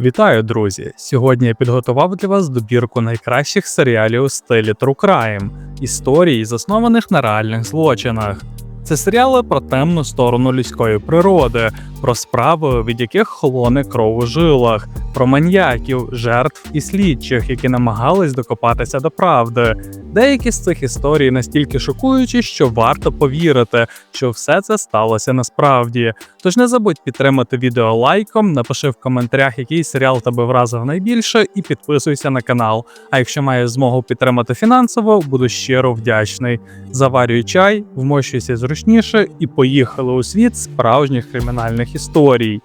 Вітаю, друзі! Сьогодні я підготував для вас добірку найкращих серіалів у стилі True Crime, історій, заснованих на реальних злочинах. Це серіали про темну сторону людської природи, про справи, від яких холоне кров у жилах, про маньяків, жертв і слідчих, які намагались докопатися до правди. Деякі з цих історій настільки шокуючі, що варто повірити, що все це сталося насправді. Тож не забудь підтримати відео лайком, напиши в коментарях, який серіал тебе вразив найбільше, і підписуйся на канал. А якщо маєш змогу підтримати фінансово, буду щиро вдячний. Заварюй чай, вмощуйся зручніше і поїхали у світ справжніх кримінальних історій.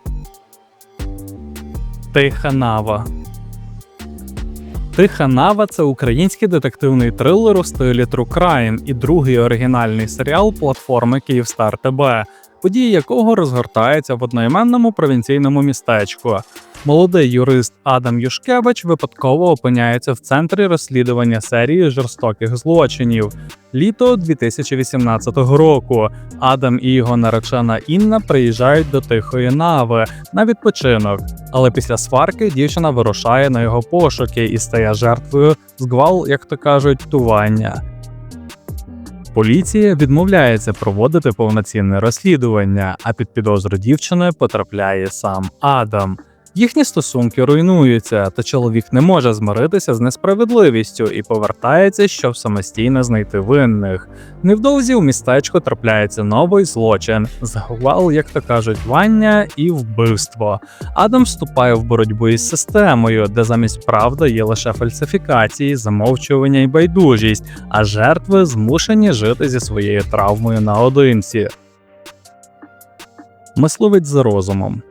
Тиха Нава Тиха Нава це український детективний трилер у стилі True Crime і другий оригінальний серіал платформи Київстар ТБ, події якого розгортаються в одноіменному провінційному містечку. Молодий юрист Адам Юшкевич випадково опиняється в центрі розслідування серії жорстоких злочинів. Літо 2018 року. Адам і його наречена Інна приїжджають до Тихої Нави на відпочинок. Але після сварки дівчина вирушає на його пошуки і стає жертвою згвал, як то кажуть, тування. Поліція відмовляється проводити повноцінне розслідування, а під підозру дівчини потрапляє сам Адам. Їхні стосунки руйнуються, та чоловік не може змиритися з несправедливістю і повертається, щоб самостійно знайти винних. Невдовзі у містечку трапляється новий злочин, згвал, як то кажуть, вання і вбивство. Адам вступає в боротьбу із системою, де замість правди є лише фальсифікації, замовчування і байдужість, а жертви змушені жити зі своєю травмою наодинці. Мисливець за розумом.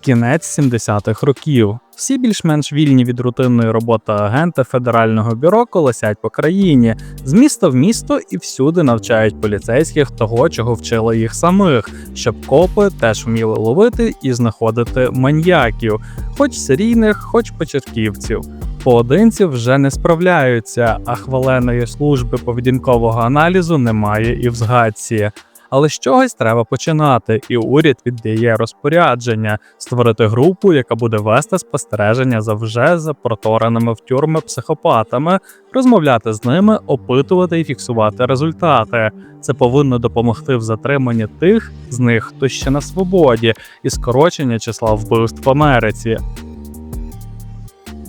Кінець 70-х років. Всі більш-менш вільні від рутинної роботи агенти федерального бюро колосять по країні з міста в місто і всюди навчають поліцейських того, чого вчили їх самих, щоб копи теж вміли ловити і знаходити маньяків, хоч серійних, хоч початківців. Поодинці вже не справляються, а хваленої служби поведінкового аналізу немає і в згадці. Але з чогось треба починати, і уряд віддає розпорядження створити групу, яка буде вести спостереження за вже запротореними в тюрми психопатами, розмовляти з ними, опитувати і фіксувати результати. Це повинно допомогти в затриманні тих з них, хто ще на свободі, і скорочення числа вбивств в Америці.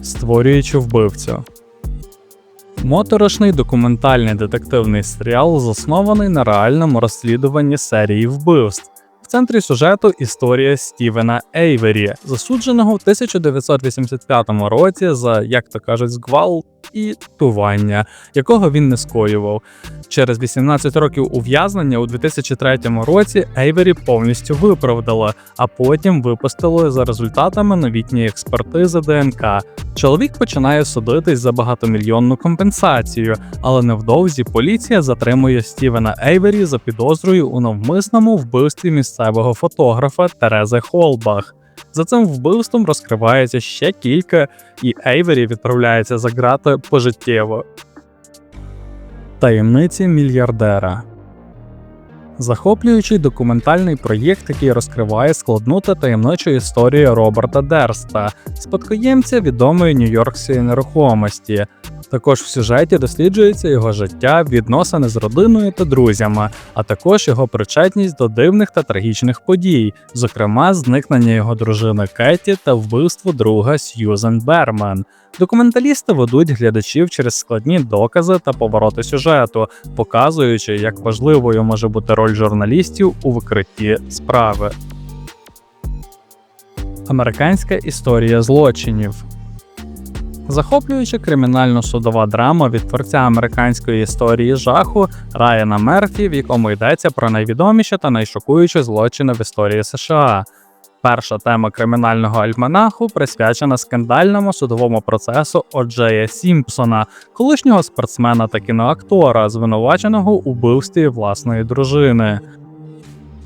Створюючи вбивцю. Моторошний документальний детективний серіал заснований на реальному розслідуванні серії вбивств. В центрі сюжету історія Стівена Ейвері, засудженого в 1985 році за, як то кажуть, згвал і тування, якого він не скоював. Через 18 років ув'язнення у 2003 році Ейвері повністю виправдала, а потім випустили за результатами новітньої експертизи ДНК. Чоловік починає судитись за багатомільйонну компенсацію, але невдовзі поліція затримує Стівена Ейвері за підозрою у навмисному вбивстві місцевого фотографа Терези Холбах. За цим вбивством розкривається ще кілька, і Ейвері відправляється за грати пожиттєво. Таємниці мільярдера захоплюючий документальний проєкт, який розкриває складну та таємничу історію Роберта Дерста, спадкоємця відомої нью-йоркської нерухомості. Також в сюжеті досліджується його життя, відносини з родиною та друзями, а також його причетність до дивних та трагічних подій, зокрема, зникнення його дружини Кеті та вбивство друга Сьюзен Бермен. Документалісти ведуть глядачів через складні докази та повороти сюжету, показуючи, як важливою може бути роль журналістів у викритті справи. Американська історія злочинів. Захоплююча кримінально-судова драма від творця американської історії жаху Райана Мерфі, в якому йдеться про найвідоміші та найшокуючі злочини в історії США. Перша тема кримінального альманаху присвячена скандальному судовому процесу Оджея Сімпсона, колишнього спортсмена та кіноактора, звинуваченого у вбивстві власної дружини.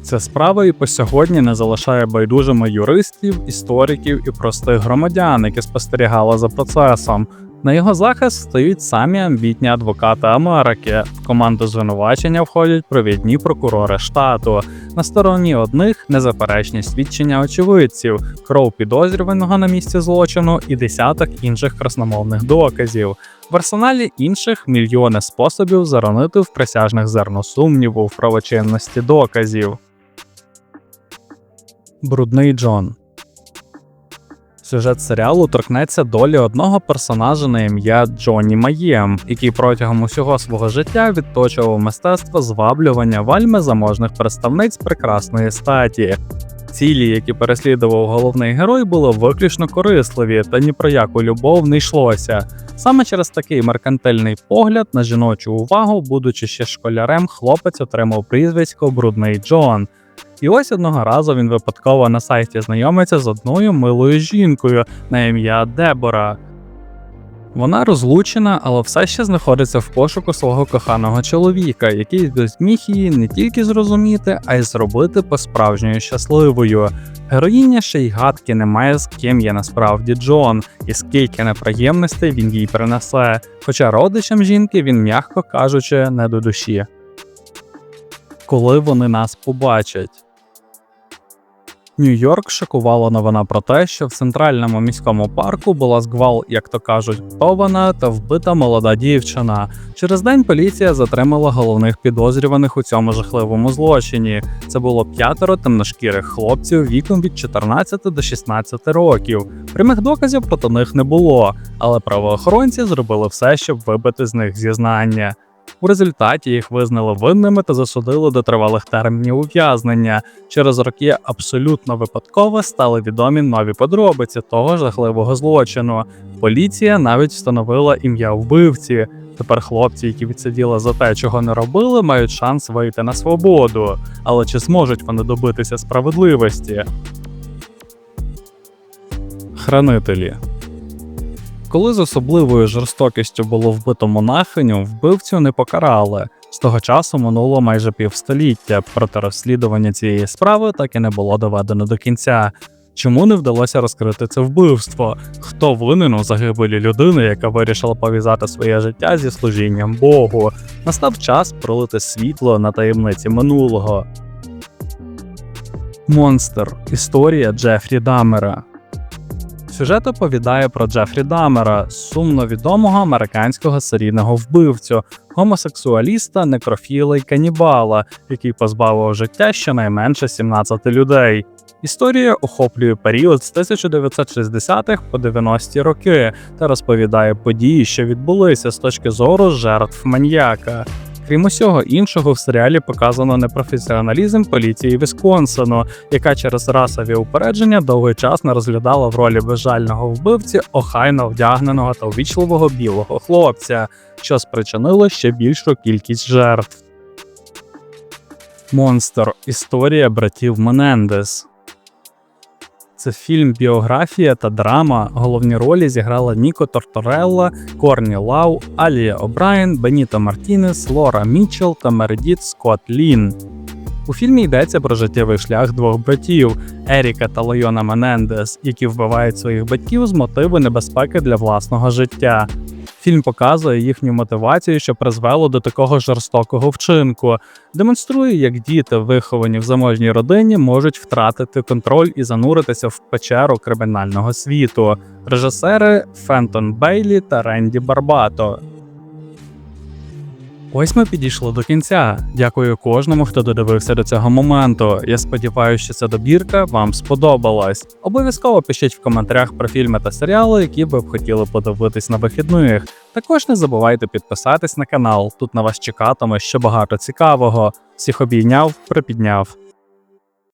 Ця справа і по сьогодні не залишає байдужими юристів, істориків і простих громадян, які спостерігали за процесом. На його захист стають самі амбітні адвокати Америки. В команду звинувачення входять провідні прокурори штату. На стороні одних незаперечні свідчення очевидців, кров підозрюваного на місці злочину і десяток інших красномовних доказів. В арсеналі інших мільйони способів заронити в присяжних зерно сумніву в правочинності доказів. Брудний Джон Сюжет серіалу торкнеться долі одного персонажа на ім'я Джонні Маєм, який протягом усього свого життя відточував мистецтво зваблювання вельми заможних представниць прекрасної статі. Цілі, які переслідував головний герой, були виключно корисливі, та ні про яку любов не йшлося. Саме через такий меркантильний погляд на жіночу увагу, будучи ще школярем, хлопець отримав прізвисько Брудний Джон. І ось одного разу він випадково на сайті знайомиться з одною милою жінкою на ім'я Дебора. Вона розлучена, але все ще знаходиться в пошуку свого коханого чоловіка, який зміг її не тільки зрозуміти, а й зробити по-справжньою щасливою. Героїня ще й гадки не має з ким є насправді Джон, і скільки неприємностей він їй принесе. Хоча родичам жінки він, м'яко кажучи, не до душі. Коли вони нас побачать. Нью-Йорк шокувала новина про те, що в центральному міському парку була згвал, як то кажуть, втована та вбита молода дівчина. Через день поліція затримала головних підозрюваних у цьому жахливому злочині. Це було п'ятеро темношкірих хлопців віком від 14 до 16 років. Прямих доказів проти них не було, але правоохоронці зробили все, щоб вибити з них зізнання. У результаті їх визнали винними та засудили до тривалих термінів ув'язнення. Через роки абсолютно випадково стали відомі нові подробиці того жахливого злочину. Поліція навіть встановила ім'я вбивці. Тепер хлопці, які відсиділи за те, чого не робили, мають шанс вийти на свободу. Але чи зможуть вони добитися справедливості? Хранителі коли з особливою жорстокістю було вбито монахиню, вбивцю не покарали. З того часу минуло майже півстоліття, проте розслідування цієї справи так і не було доведено до кінця. Чому не вдалося розкрити це вбивство? Хто винен у загибелі людини, яка вирішила пов'язати своє життя зі служінням Богу? Настав час пролити світло на таємниці минулого. Монстр. Історія Джефрі Дамера. Сюжет оповідає про Джефрі Дамера, сумно відомого американського серійного вбивцю, гомосексуаліста, некрофіла й канібала, який позбавив життя щонайменше 17 людей. Історія охоплює період з 1960-х по 90-ті роки та розповідає події, що відбулися з точки зору жертв маньяка. Крім усього іншого, в серіалі показано непрофесіоналізм поліції Вісконсину, яка через расові упередження довгий час не розглядала в ролі безжального вбивці охайно вдягненого та увічливого білого хлопця, що спричинило ще більшу кількість жертв. Монстр історія братів Менендес. Це фільм, біографія та драма. Головні ролі зіграла Ніко Торторелла, Корні Лау, Алія О'Брайен, Беніто Мартінес, Лора Мічел та Мередіт Скотт Лін. У фільмі йдеться про життєвий шлях двох братів Еріка та Лойона Менендес, які вбивають своїх батьків з мотиву небезпеки для власного життя. Фільм показує їхню мотивацію, що призвело до такого жорстокого вчинку, демонструє, як діти, виховані в заможній родині, можуть втратити контроль і зануритися в печеру кримінального світу. Режисери Фентон Бейлі та Ренді Барбато. Ось ми підійшли до кінця. Дякую кожному, хто додивився до цього моменту. Я сподіваюся, що ця добірка вам сподобалась. Обов'язково пишіть в коментарях про фільми та серіали, які ви б хотіли подивитись на вихідних. Також не забувайте підписатись на канал. Тут на вас чекатиме ще багато цікавого. Всіх обійняв, припідняв.